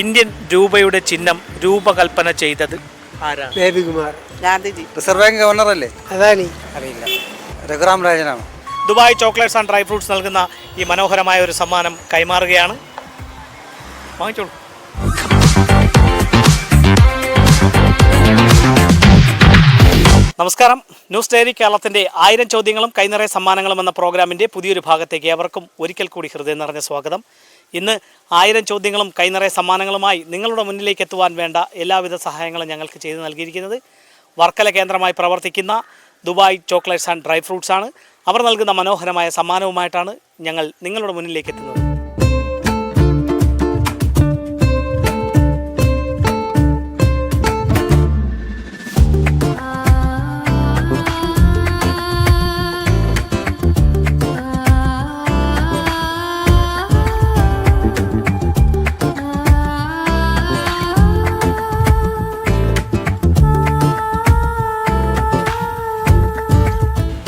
Indian രൂപയുടെ ചിഹ്നം രൂപകൽപ്പന ചെയ്തത് ആരാണ്? ബേബികുമാർ ഗാന്ധിജി. റിസർവ് ബാങ്ക് ഗവർണറല്ലേ? അദാനി. അറിയില്ല. Raghuram രാജനാണ്? Dubai chocolates and dry fruits നൽകുന്ന ഈ മനോഹരമായ ഒരു സമ്മാനം കൈമാറുകയാണ്. വാങ്ങിച്ചോളൂ. നമസ്കാരം. ന്യൂസ് ഡയറി കേരളത്തിന്റെ ആയിരം ചോദ്യങ്ങളും കൈനിറയ സമ്മാനങ്ങളും എന്ന പ്രോഗ്രാമിന്റെ പുതിയൊരു ഭാഗത്തേക്ക് അവർക്കും ഒരിക്കൽ കൂടി ഹൃദയം നിറഞ്ഞ സ്വാഗതം. ഇന്ന് ആയിരം ചോദ്യങ്ങളും കൈനിറയ സമ്മാനങ്ങളുമായി നിങ്ങളുടെ മുന്നിലേക്ക് എത്തുവാൻ വേണ്ട എല്ലാവിധ സഹായങ്ങളും ഞങ്ങൾക്ക് ചെയ്തു നൽകിയിരിക്കുന്നത്. വർക്കല കേന്ദ്രമായി പ്രവർത്തിക്കുന്ന Dubai chocolates and dry fruits ആണ്. അവർ നൽകുന്ന മനോഹരമായ സമ്മാനവുമായിട്ടാണ് ഞങ്ങൾ നിങ്ങളുടെ മുന്നിലേക്ക് എത്തുന്നത്.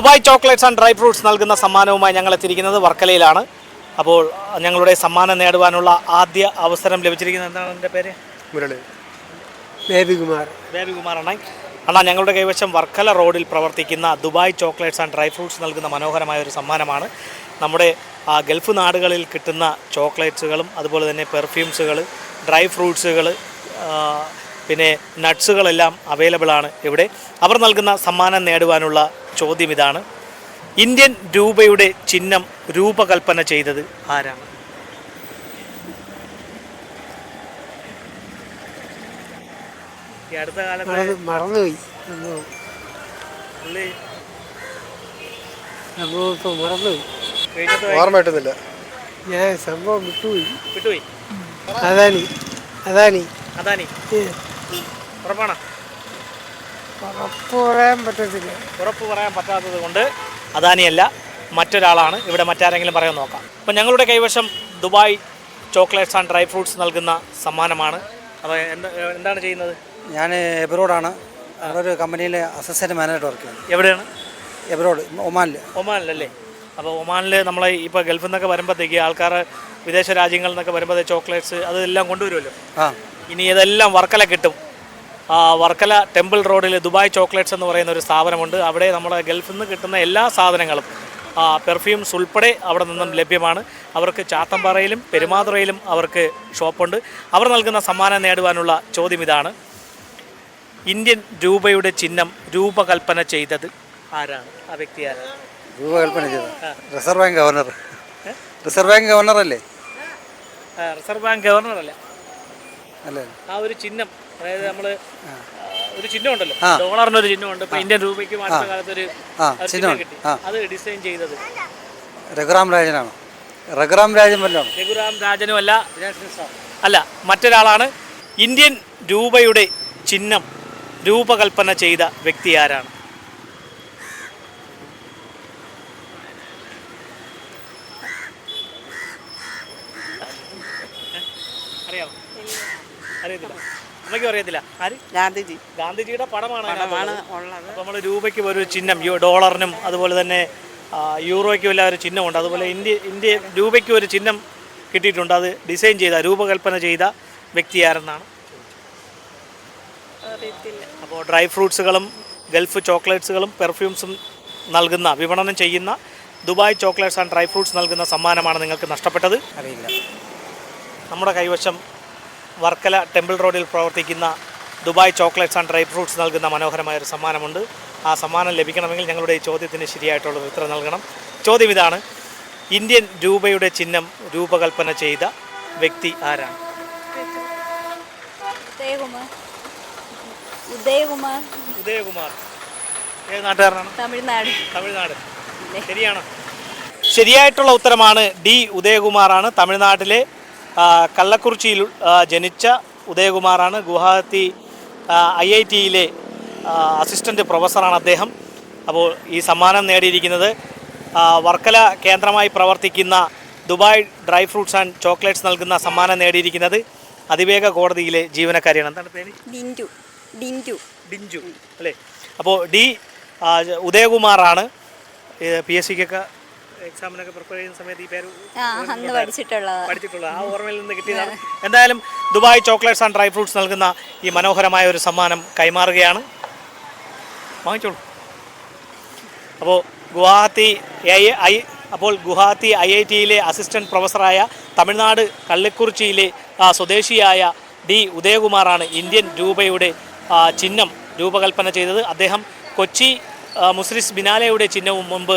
Dubai chocolates and dry fruits നൽകുന്ന സമ്മാനവുമായി ഞങ്ങൾ എത്തിയിരിക്കുന്നത് വർക്കലയിലാണ്. അപ്പോൾ ഞങ്ങളുടെ സമ്മാനം നേടുവാനുള്ള ആദ്യ അവസരം ലഭിച്ചിരിക്കുന്നത് എന്താണ് എന്റെ പേര്? മുരളി. ബേബികുമാർ ബേബികുമാർ അണ്ണ. അണ്ണാ ഞങ്ങളുടെ കൈവശം വർക്കല റോഡിൽ പ്രവർത്തിക്കുന്ന Dubai chocolates and dry fruits നൽകുന്ന മനോഹരമായ ഒരു സമ്മാനമാണ്. നമ്മുടെ ഗൾഫ് നാടുകളിൽ കിട്ടുന്ന ചോക്ലേറ്റ്സുകളും അതുപോലെ തന്നെ പെർഫ്യൂംസുകൾ ഡ്രൈ ഫ്രൂട്ട്സുകൾ പിന്നെ നട്ട്സുകളെല്ലാം അവൈലബിൾ ആണ് ഇവിടെ. അവർ നൽകുന്ന സമ്മാനം നേടുവാനുള്ള ചോദ്യം ഇതാണ്. ഇന്ത്യൻ രൂപയുടെ ചിഹ്നം രൂപകൽപ്പന ചെയ്തത് ആരാണ്? ഈ അടുത്ത കാലത്ത് മറന്നുപോയി. സംഭവം പുള്ളി സംഭവം ഇപ്പോൾ മറന്നുപോയി. കഴിഞ്ഞത് ഓർമ്മ കിട്ടുന്നില്ല. ഞാൻ സംഭവം വിട്ടുപോയി. വിട്ടുപോയി. അദാനി അദാനി അദാനി ഉറപ്പാണ്. ഉറപ്പ് പറയാൻ പറ്റത്തില്ല. ഉറപ്പ് പറയാൻ പറ്റാത്തത് കൊണ്ട് അദാനിയല്ല മറ്റൊരാളാണ്. ഇവിടെ മറ്റാരെങ്കിലും പറയാൻ നോക്കാം. അപ്പം ഞങ്ങളുടെ കൈവശം Dubai chocolates and dry fruits നൽകുന്ന സമ്മാനമാണ്. അപ്പോൾ എന്താ എന്താണ് ചെയ്യുന്നത്? ഞാൻ എബ്രോഡാണ്. അവിടെ ഒരു കമ്പനിയിലെ അസിസ്റ്റന്റ് മാനേജർ വർക്ക് ചെയ്യുന്നത് എവിടെയാണ്? എബ്രോഡ് ഒമാനിൽ ഒമാനിലല്ലേ? അപ്പോൾ ഒമാനിൽ നമ്മൾ ഇപ്പോൾ ഗൾഫിൽ നിന്നൊക്കെ വരുമ്പോഴത്തേക്ക് ആൾക്കാർ വിദേശ രാജ്യങ്ങളിൽ നിന്നൊക്കെ വരുമ്പോൾ ചോക്ലേറ്റ്സ് അതെല്ലാം കൊണ്ടുവരുമല്ലോ. ആ. ഇനി ഇതെല്ലാം വർക്കല കിട്ടും. ആ, വർക്കല ടെമ്പിൾ റോഡിൽ ദുബായ് ചോക്ലേറ്റ്സ് എന്ന് പറയുന്ന ഒരു സ്ഥാപനമുണ്ട്. അവിടെ നമ്മുടെ ഗൾഫിൽ നിന്ന് കിട്ടുന്ന എല്ലാ സാധനങ്ങളും പെർഫ്യൂംസ് ഉൾപ്പെടെ അവിടെ നിന്നും ലഭ്യമാണ്. അവർക്ക് ചാത്തമ്പാറയിലും പെരുമാതുറയിലും അവർക്ക് ഷോപ്പുണ്ട്. അവർ നൽകുന്ന സമ്മാനം നേടുവാനുള്ള ചോദ്യം ഇതാണ്. ഇന്ത്യൻ രൂപയുടെ ചിഹ്നം രൂപകൽപ്പന ചെയ്തത് ആരാണ്? ആ വ്യക്തി ആരാണ്? രൂപകൽപ്പന ചെയ്ത reserve bank governor. Reserve bank governor അല്ലേ റിസർവ് ബാങ്ക് ഗവർണർ അല്ല? അല്ലേ ആ ഒരു ചിഹ്നം അതായത് നമ്മൾ ഒരു ചിഹ്നം ഉണ്ടല്ലോ. ഡോളറിന്റെ ഡോളറിന് ഒരു ചിഹ്നമുണ്ട്. ഇപ്പൊ ഇന്ത്യൻ രൂപയ്ക്ക് അടുത്ത കാലത്ത് ഒരു ചിഹ്നം കിട്ടി. അത് ഡിസൈൻ ചെയ്തത്. രഘുറാം രാജനാണ്. രഘുറാം രാജൻ വല്ലതാണ് രഘുറാം രാജനും അല്ല അല്ല മറ്റൊരാളാണ് ഇന്ത്യൻ രൂപയുടെ ചിഹ്നം രൂപകൽപ്പന ചെയ്ത വ്യക്തി ആരാണ്? അറിയത്തില്ല. അമ്മയ്ക്കും അറിയത്തില്ല. ആര്? ഗാന്ധിജി. ഗാന്ധിജിയുടെ പടമാണ് പടമാണ്. ഉള്ളത്. അപ്പോൾ നമ്മൾ രൂപയ്ക്ക് ഒരു ചിഹ്നം ഡോളറിനും അതുപോലെ തന്നെ യൂറോയ്ക്കും എല്ലാം ഒരു ചിഹ്നമുണ്ട്. അതുപോലെ ഇന്ത്യ ഇന്ത്യ രൂപയ്ക്കും ഒരു ചിഹ്നം കിട്ടിയിട്ടുണ്ട്. അത് ഡിസൈൻ ചെയ്ത രൂപകൽപ്പന ചെയ്ത വ്യക്തി ആരെന്നാണ്? അപ്പോൾ ഡ്രൈ ഫ്രൂട്ട്സുകളും ഗൾഫ് ചോക്ലേറ്റ്സുകളും പെർഫ്യൂംസും നൽകുന്ന വിപണനം ചെയ്യുന്ന Dubai chocolates and dry fruits നൽകുന്ന സമ്മാനമാണ് നിങ്ങൾക്ക് നഷ്ടപ്പെട്ടത്. അറിയില്ല. നമ്മുടെ കൈവശം വർക്കല ടെമ്പിൾ റോഡിൽ പ്രവർത്തിക്കുന്ന Dubai chocolates and dry fruits നൽകുന്ന മനോഹരമായ ഒരു സമ്മാനമുണ്ട്. ആ സമ്മാനം ലഭിക്കണമെങ്കിൽ ഞങ്ങളുടെ ഈ ചോദ്യത്തിന് ശരിയായിട്ടുള്ള ഉത്തരം നൽകണം. ചോദ്യം ഇതാണ്. ഇന്ത്യൻ രൂപയുടെ ചിഹ്നം രൂപകൽപ്പന ചെയ്ത വ്യക്തി ആരാണ്? ഉദയകുമാർ. ഉദയകുമാർ. ഉദയകുമാർ. ഏത് നാട്ടുകാരനാണ്? തമിഴ്നാട്. തമിഴ്നാട്. ശരിയാണോ. ശരിയായിട്ടുള്ള ഉത്തരമാണ് ഡി ഉദയകുമാറാണ്. തമിഴ്നാട്ടിലെ കള്ളക്കുറിച്ചിയിൽ ജനിച്ച ഉദയകുമാറാണ് ഗുവാഹത്തി ഐ ഐ ടിയിലെ അസിസ്റ്റന്റ് പ്രൊഫസറാണ് അദ്ദേഹം. അപ്പോൾ ഈ സമ്മാനം നേടിയിരിക്കുന്നത് വർക്കല കേന്ദ്രമായി പ്രവർത്തിക്കുന്ന Dubai dry fruits and chocolates നൽകുന്ന സമ്മാനം നേടിയിരിക്കുന്നത് അതിവേഗ കോടതിയിലെ ജീവനക്കാരിയാണ്. എന്താണ് പേര്? അല്ലേ? അപ്പോൾ ഡി ഉദയകുമാറാണ് പി എസ് സിക്കൊക്കെ എക്സാമിനൊക്കെ പ്രിപ്പയർ ചെയ്യുന്ന സമയത്ത് ഈ പേര് അന്ന് പഠിച്ചിട്ടുള്ളതാ പഠിച്ചിട്ടുള്ളത് ആ ഓർമ്മയിൽ നിന്ന് കിട്ടിയതാണ്. എന്തായാലും Dubai chocolates and dry fruits നൽകുന്ന ഈ മനോഹരമായ ഒരു സമ്മാനം കൈമാറുകയാണ്. വാങ്ങിച്ചോളൂ. അപ്പോൾ ഗുവാഹത്തി ഐ ഐ അപ്പോൾ ഗുവാഹത്തി ഐ ഐ ടിയിലെ അസിസ്റ്റന്റ് പ്രൊഫസറായ തമിഴ്നാട് കള്ളിക്കുറിച്ചിയിലെ സ്വദേശിയായ ഡി ഉദയകുമാറാണ് ഇന്ത്യൻ രൂപയുടെ ചിഹ്നം രൂപകൽപ്പന ചെയ്തത്. അദ്ദേഹം കൊച്ചി മുസ്ലിസ് ബിനാലയുടെ ചിഹ്നവും മുമ്പ്